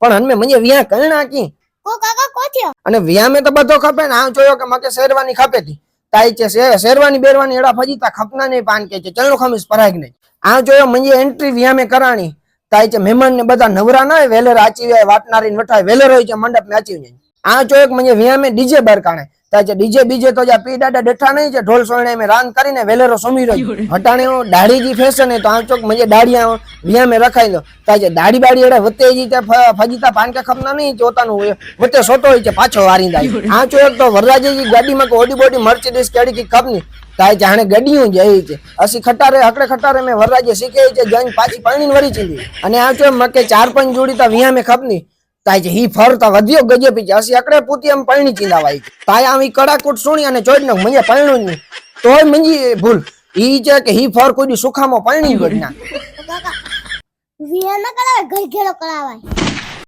પણ હનમે મને વ્યા કણના કી કો કાકા કોથ્યો અને વ્યામે તો બધો ખપે ને આ જોયો કે મકે શેરવાની ખપે હતી તાઈ છે શેરવાની બેરવાની એડા ફજીતા ખપના નહીં પાન કે છે. ચલનો ખમીસ પરાગ નહીં. આ જોયો મને એન્ટ્રી વ્યામે કરાણી. તાઈ છે મહેમાન ને બધા નવરા ના વેલેર આચી વાટનારી વટાય વેલેર હોય છે મંડપ મે આચી જાય આ જોયો કે મને વ્યામે ડીજે બરકાણે તાઈ ડીજે બીજે તો જા પી દાદા ડેઠા નહીં છે ઢોલ સોયણે મેં રાંગ કરીને વેલેરો સમી રહ્યો. હટાણે દાઢી જી ફેશન તો આ ચોક મને દાડિયા વ્યામે રખાઈ દો તાઈ દાડી દાઢી બાડી એડે વતે જી તે ફજીતા પાન કે ખમના નહીં ચોતાનું હોય. વતે સોતો હોય છે પાછો વારી દાય આ ચોક તો વરરાજી ગાડીમાં કે ઓડી બોડી મર્સિડીઝ કેડી કી ખપની તાય જાણે ગડિયું જાય છે અસી ખટારે હકડે ખટારે મેં વરરાજી શીખે છે જંગ પાછી પાણીને વરી ચીલી અને આ ચોક મકે ચાર પાંચ જોડી તા વ્યામે ખપની છે હી ફરતા વધ્યો ગજે પી હસી અકડે પૂતી એમ પૈણી ચીંદાવાય તાય આવી કડાકૂટ સુણી અને ચોડ ને મને જ નહીં. તોય મંજી, ભૂલ. ઈ છે કે હી ફર કોઈ સુખામાં પૈણી જ વિયા ના. કરાવે ઘર ઘેરો કરાવાય.